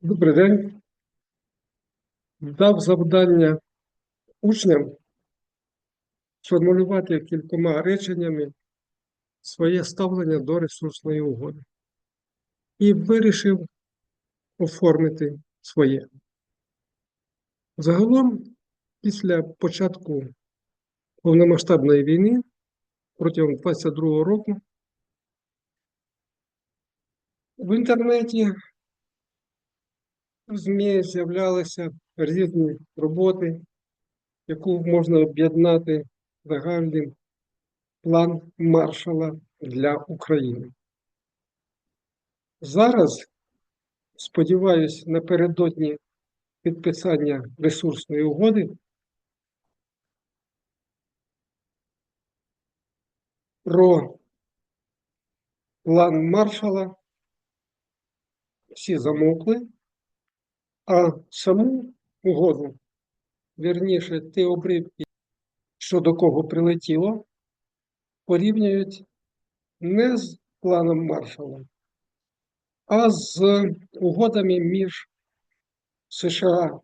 Добрий день. Дав завдання учням сформулювати кількома реченнями своє ставлення до ресурсної угоди. І вирішив оформити своє. Загалом, після початку повномасштабної війни протягом 22 року в інтернеті в ЗМІ з'являлися різні роботи, яку можна об'єднати загальним план маршала для України. Зараз, сподіваюсь, напередодні підписання ресурсної угоди про план маршала всі замовкли. А саму угоду, вірніше, ті обривки, що до кого прилетіло, порівнюють не з планом маршала, а з угодами між США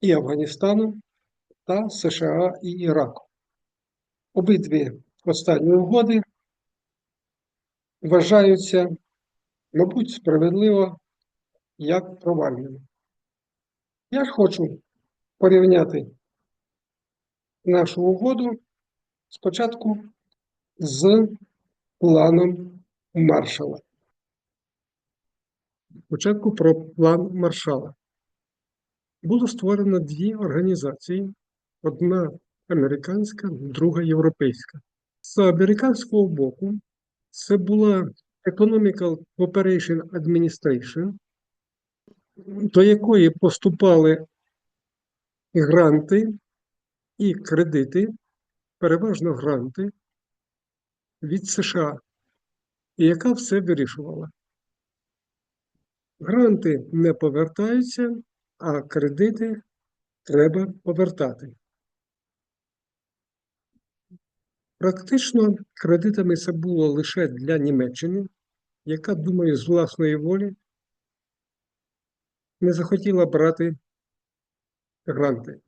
і Афганістаном та США і Іраком. Обидві останні угоди вважаються, мабуть, справедливо як провальними. Я ж хочу порівняти нашу угоду спочатку з планом маршала. Спочатку про план маршала. Було створено дві організації: одна американська, друга європейська. З американського боку, це була Economical Cooperation Administration, до якої поступали гранти і кредити, переважно гранти від США, і яка все вирішувала. Гранти не повертаються, а кредити треба повертати. Практично кредитами це було лише для Німеччини, яка, думаю, з власної волі не захотіла брати гранти.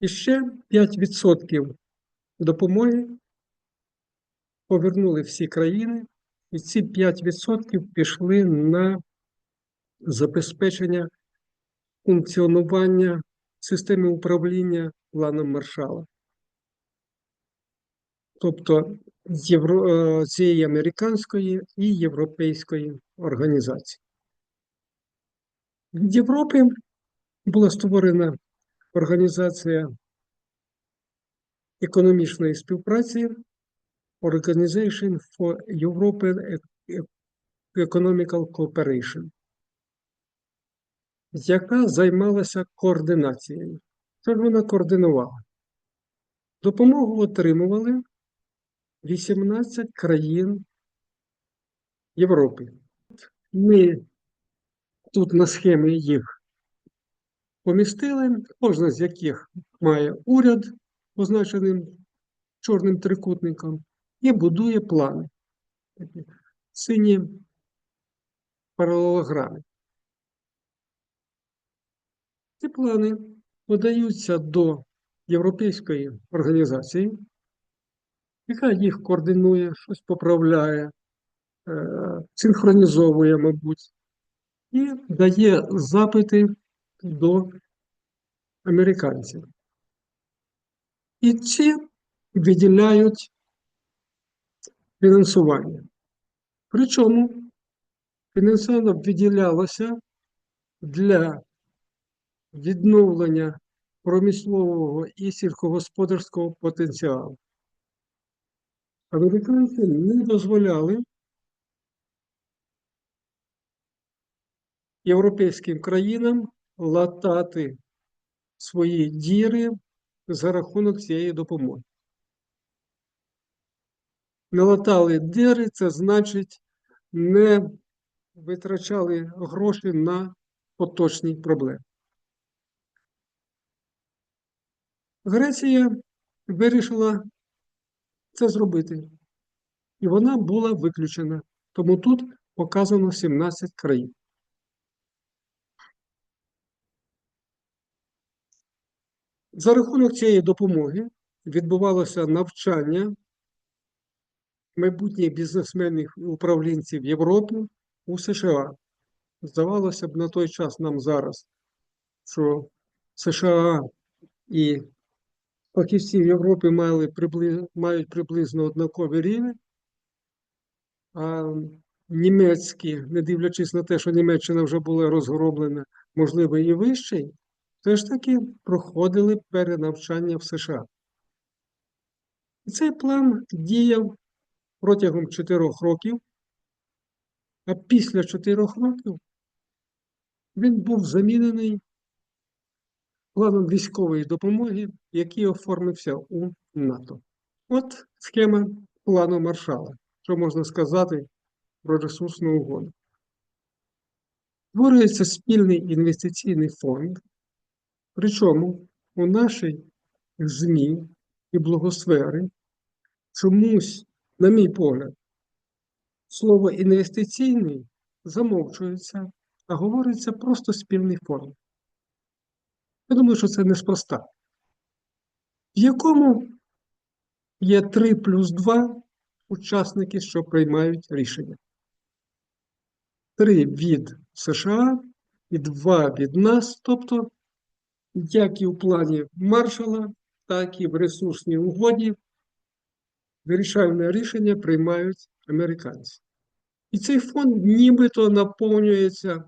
І ще 5% допомоги повернули всі країни, і ці 5% пішли на забезпечення функціонування системи управління планом маршала. Тобто е, цієї американської і європейської організації. Від Європи була створена організація економічної співпраці Organization for European Economical Cooperation, яка займалася координацією. Тож вона координувала. Допомогу отримували 18 країн Європи. Ми тут на схемі їх помістили, кожна з яких має уряд, позначеним чорним трикутником, і будує плани. Такі сині паралелограми. Ці плани подаються до Європейської організації, яка їх координує, щось поправляє, е, синхронізовує, мабуть, і дає запити до американців. І ці виділяють фінансування. Причому фінансування виділялося для відновлення промислового і сільськогосподарського потенціалу. Американці не дозволяли європейським країнам латати свої діри за рахунок цієї допомоги. Не латали дири, це значить, не витрачали гроші на поточні проблеми. Греція вирішила це зробити, і вона була виключена. Тому тут показано 17 країн. За рахунок цієї допомоги відбувалося навчання майбутніх бізнесменів і управлінців Європи у США. Здавалося б, на той час нам зараз, що США і фахівці в Європі мали прибли- мають приблизно однаковий рівень, а німецькі, не дивлячись на те, що Німеччина вже була розгроблена, можливо, і вищий, все ж таки проходили перенавчання в США. І цей план діяв протягом чотирьох років, а після чотирьох років він був замінений планом військової допомоги, який оформився у НАТО. От схема плану Маршала, що можна сказати про ресурсну угоду. Створюється спільний інвестиційний фонд, причому у нашій ЗМІ і благосфери чомусь, на мій погляд, слово інвестиційний замовчується, а говориться просто спільний фонд. Я думаю, що це неспроста. В якому є 3 плюс 2 учасники, що приймають рішення. Три від США і два від нас, тобто, як і в плані Маршала, так і в ресурсній угоді вирішальне рішення приймають американці. І цей фонд нібито наповнюється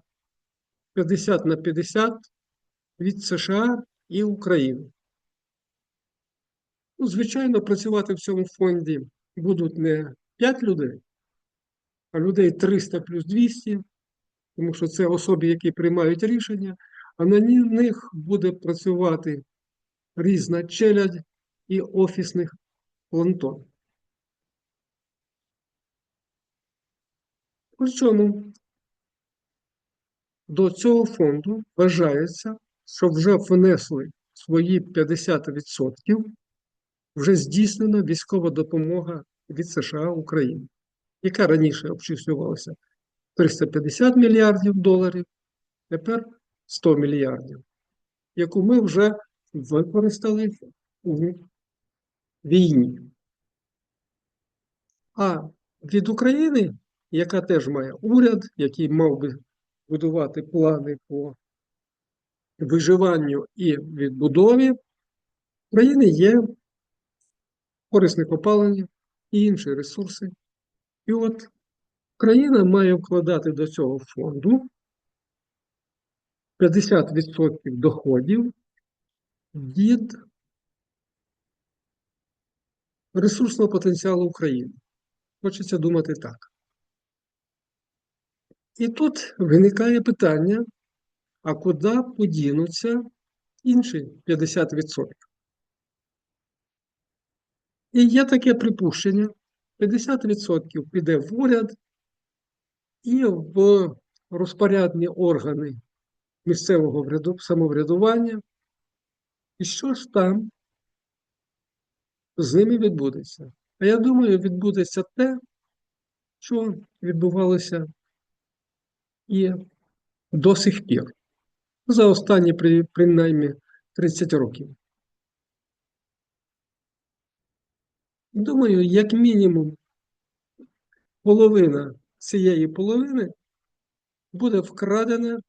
50 на 50 від США і України. Ну, звичайно, працювати в цьому фонді будуть не 5 людей, а людей 300 плюс 200, тому що це особи, які приймають рішення, а на них буде працювати різна челядь і офісних плантон. Причому до цього фонду вважається, що вже внесли свої 50%, вже здійснена військова допомога від США Україні, яка раніше обчислювалася 350 мільярдів доларів, тепер 100 мільярдів, яку ми вже використали у війні. А від України, яка теж має уряд, який мав би будувати плани по виживанню і відбудові, в країни є корисне копалення і інші ресурси. І от країна має вкладати до цього фонду 50% доходів від ресурсного потенціалу України. Хочеться думати так. І тут виникає питання, а куди подінуться інші 50%? І є таке припущення: 50% піде в уряд і в розпорядні органи місцевого самоврядування. І що ж там з ними відбудеться? А я думаю, відбудеться те, що відбувалося і до сих пір, за останні принаймні 30 років. Думаю, як мінімум половина цієї половини буде вкрадена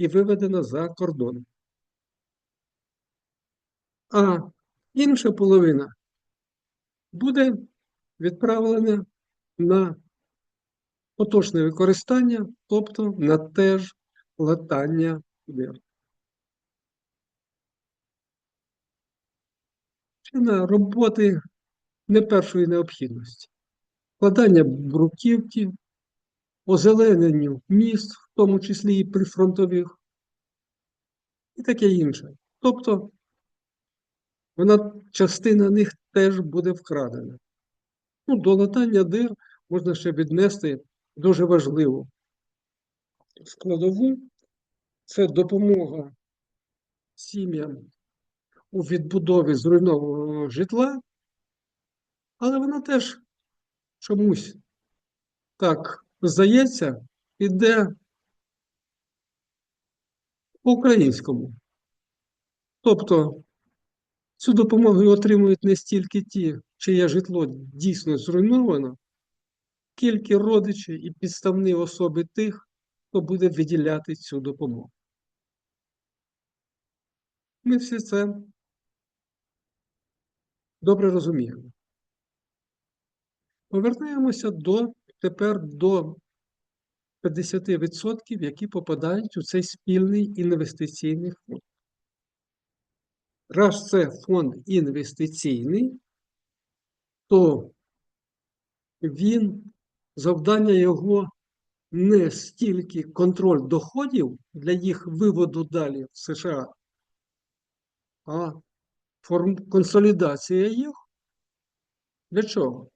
і виведена за кордон. А інша половина буде відправлена на поточне використання, тобто на те ж латання дир. Чи на роботи не першої необхідності. Складання бруківки, озелененню міст, тому числі і прифронтових, і таке інше. Тобто вона, частина них теж буде вкрадена. Ну, до латання дир можна ще віднести дуже важливу складову це допомога сім'ям у відбудові зруйнованого житла, але вона теж чомусь так здається, іде по-українському. Тобто Цю допомогу отримують не стільки ті, чиє житло дійсно зруйновано, скільки родичі і підставні особи тих, хто буде виділяти цю допомогу. Ми всі це добре розуміємо. Повернемося до тепер до 50%, які попадають у цей спільний інвестиційний фонд. Раз це фонд інвестиційний, то він, завдання його не стільки контроль доходів для їх виводу далі в США, а форм, консолідація їх. Для чого?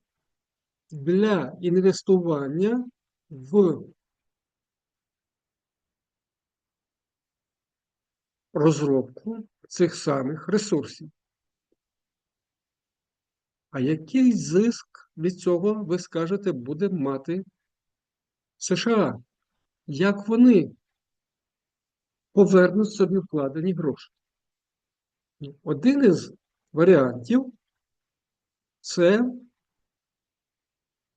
Для інвестування в розробку цих самих ресурсів. А який зиск від цього, ви скажете, буде мати США? Як вони повернуть собі вкладені гроші? Один із варіантів це,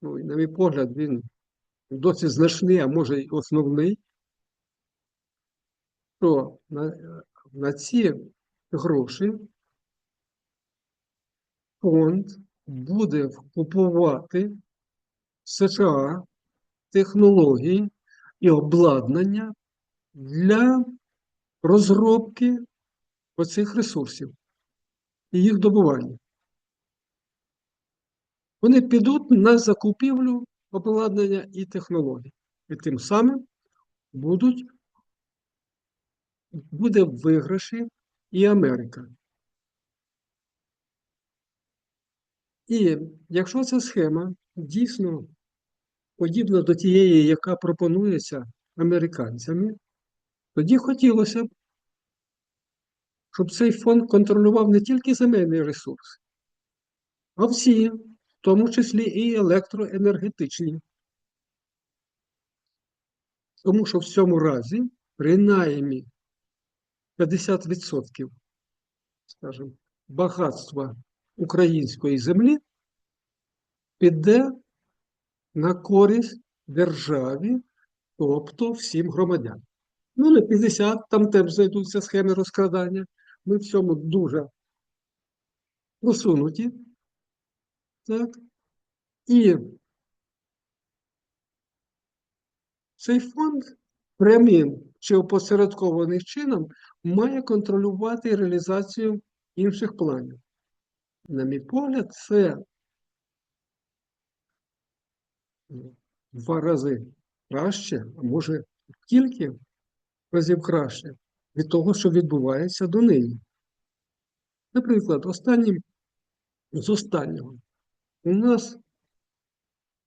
ну, на мій погляд, він досить значний, а може й основний, що на, на ці гроші фонд буде купувати США технології і обладнання для розробки оцих ресурсів і їх добування. Вони підуть на закупівлю обладнання і технологій. І тим самим будуть, буде в виграші і Америка. І якщо ця схема дійсно подібна до тієї, яка пропонується американцями, тоді хотілося б, щоб цей фонд контролював не тільки земельний ресурс, а всі, в тому числі і електроенергетичні. Тому що в цьому разі, принаймні 50%, скажімо, багатства української землі піде на користь державі, тобто всім громадянам. Ну, не 50, там теж знайдуться схеми розкрадання. Ми в цьому дуже просунуті. Так? І цей фонд прямим чи опосередкованим чином має контролювати реалізацію інших планів. На мій погляд, це два рази краще, а може кілька разів краще від того, що відбувається до неї. Наприклад, останнім з останнього у нас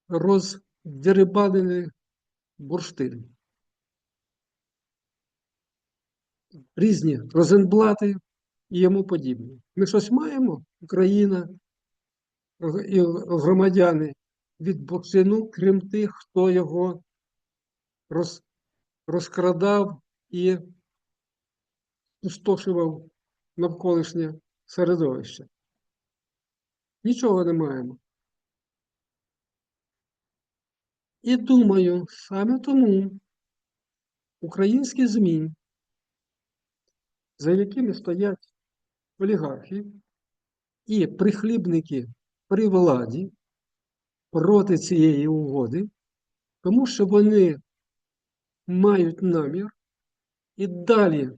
роздерибанений бурштин. Різні розенблати і йому подібне. Ми щось маємо, Україна і громадяни від бурштину, крім тих, хто його роз, розкрадав і спустошував навколишнє середовище. Нічого не маємо. І думаю, саме тому українські ЗМІ, за якими стоять олігархи і прихлібники при владі проти цієї угоди, тому що вони мають намір і далі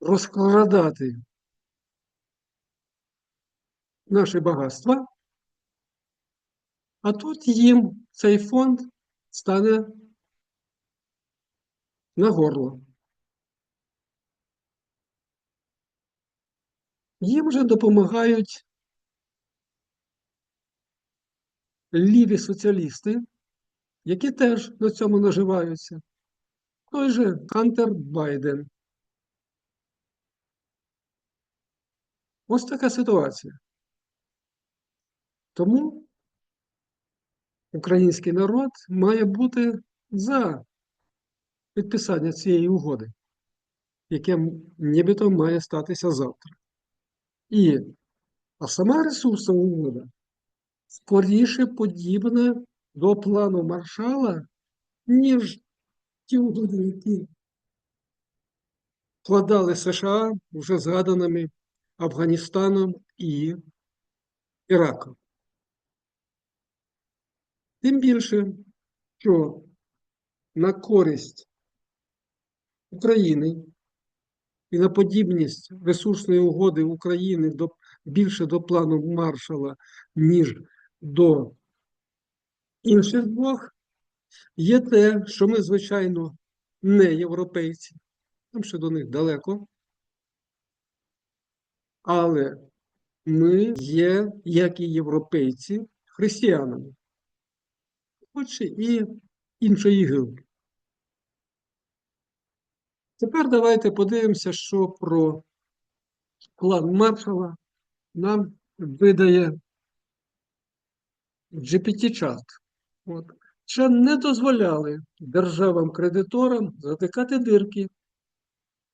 розкладати наші багатства, а тут їм цей фонд стане на горло. Їм вже допомагають ліві соціалісти, які теж на цьому наживаються. Той же Хантер Байден. Ось така ситуація. Тому український народ має бути за підписання цієї угоди. яке нібито має статися завтра. І, а сама ресурсова угода скоріше подібна до плану Маршала, ніж ті угоди, які вкладали США вже згаданими Афганістаном і Іраком. Тим більше, що на користь України і на подібність ресурсної угоди України до, більше до плану Маршала, ніж до інших двох, є те, що ми, звичайно, не європейці, там ще до них далеко, але ми є, як і європейці, християнами, хоч і іншої гілки. Тепер давайте подивимося, що про план Маршала нам видає GPT-чат. Що не дозволяли державам-кредиторам затикати дирки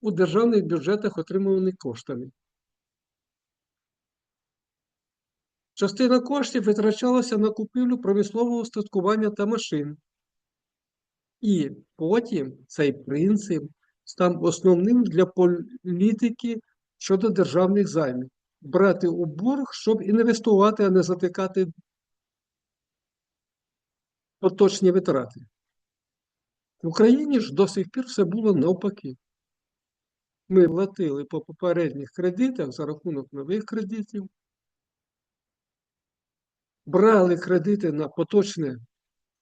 у державних бюджетах, отримуваних коштами. Частина коштів витрачалася на купівлю промислового устаткування та машин. І потім цей принцип став основним для політики щодо державних займів. Брати у борг, щоб інвестувати, а не затикати поточні витрати. В Україні ж до сих пір все було навпаки. Ми платили по попередніх кредитах за рахунок нових кредитів, брали кредити на поточне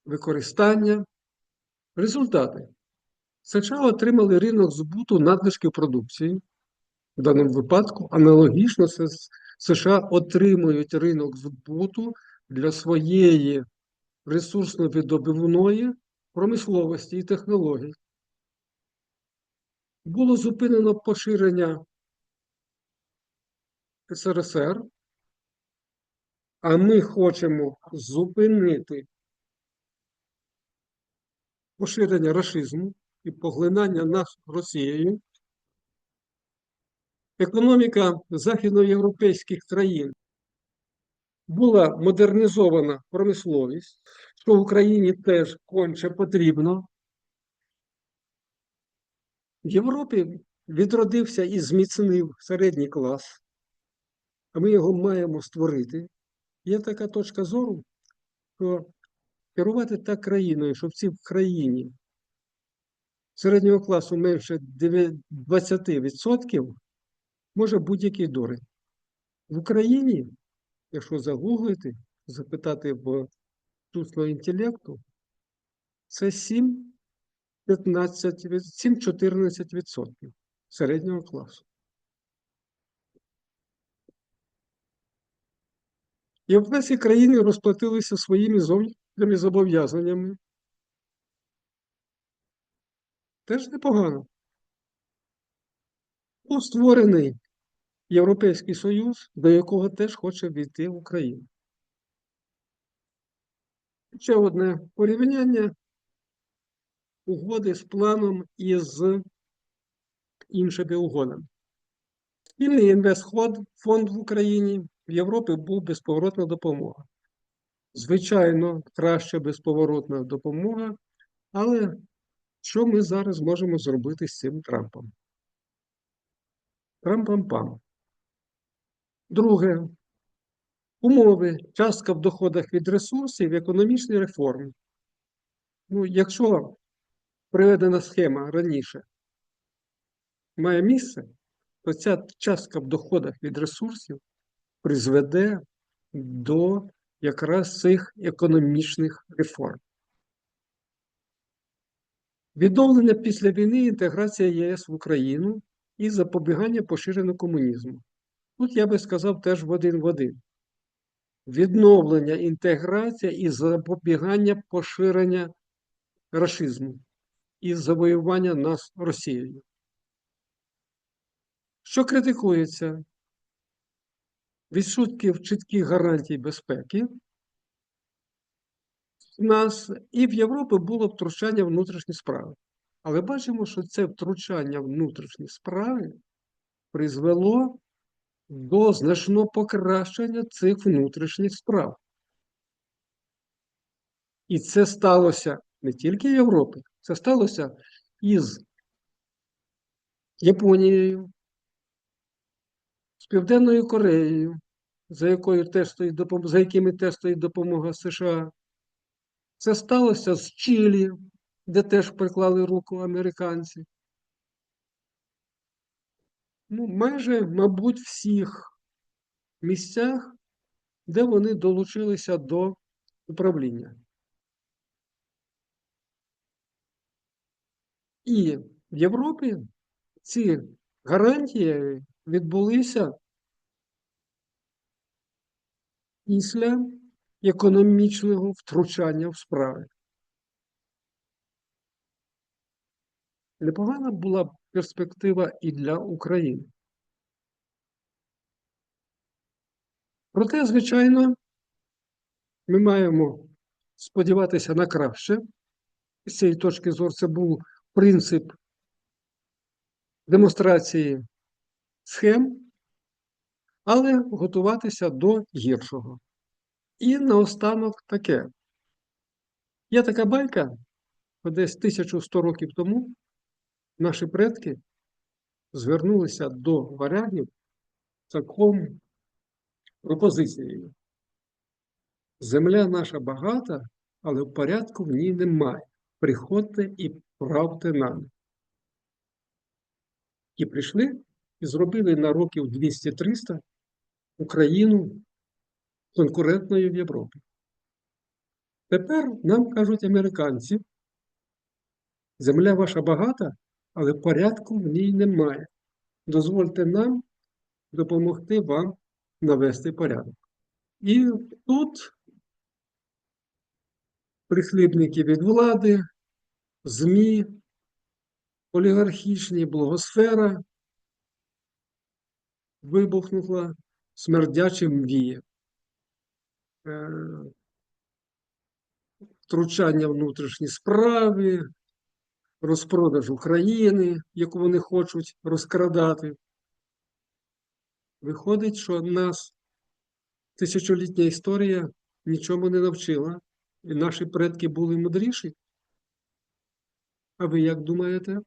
використання. Результати. США отримали ринок збуту надлишків продукції. В даному випадку аналогічно США отримують ринок збуту для своєї ресурсно-видобувної промисловості і технологій. Було зупинено поширення СРСР, а ми хочемо зупинити поширення рашизму і поглинання нас Росією. Економіка західноєвропейських країн була модернізована промисловість, що в Україні теж конче потрібно. В Європі відродився і зміцнив середній клас, а ми його маємо створити. Є така точка зору, що керувати так країною, щоб в цій країні середнього класу менше 9 20% може будь-який дурень. В Україні, якщо загуглити, запитати в штучного інтелекту, це 7 15, 7-14% середнього класу. Європейські країни розплатилися своїми зовнішніми зобов'язаннями. Теж непогано. Був створений Європейський Союз, до якого теж хоче війти Україна. Ще одне порівняння угоди з планом і з іншими угодами. Спільний інвестфонд фонд в Україні в Європі був безповоротна допомога. Звичайно, краще безповоротна допомога, але що ми зараз можемо зробити з цим Трампом? Трам-пам-пам. Друге. Умови, частка в доходах від ресурсів економічні реформи. Ну, якщо приведена схема раніше має місце, то ця частка в доходах від ресурсів призведе до якраз цих економічних реформ. Відновлення після війни інтеграція ЄС в Україну і запобігання поширенню комунізму. Тут я би сказав теж в один в один. Відновлення, інтеграція і запобігання поширення рашизму і завоювання нас Росією. Що критикується? Відсутків чітких гарантій безпеки в нас і в Європі було втручання в внутрішні справи. Але бачимо, що це втручання в внутрішні справи призвело до значного покращення цих внутрішніх справ. І це сталося не тільки Європі, це сталося із Японією, з Південною Кореєю, за, якою теж стоїть за якими теж стоїть допомога США. Це сталося з Чилі, де теж приклали руку американці. Ну, майже, мабуть, всіх місцях, де вони долучилися до управління. І в Європі ці гарантії відбулися після економічного втручання в справи. Непогана була б перспектива і для України. Проте, звичайно, ми маємо сподіватися на краще. З цієї точки зору це був принцип демонстрації схем, але готуватися до гіршого. І наостанок таке. Є така байка, десь 1100 років тому наші предки звернулися до варягів таком пропозицією. Земля наша багата, але в порядку в ній немає. Приходьте і правте нам. І прийшли і зробили на років 200-300 Україну конкурентною в Європі. Тепер нам кажуть американці, земля ваша багата, але порядку в ній немає. Дозвольте нам допомогти вам навести порядок. І тут прихлібники від влади, ЗМІ, олігархічні благосфера вибухнула смердячим вієм. Е, Втручання внутрішні справи, розпродаж України, яку вони хочуть розкрадати. Виходить, що нас тисячолітня історія нічому не навчила, і наші предки були мудріші. А ви як думаєте?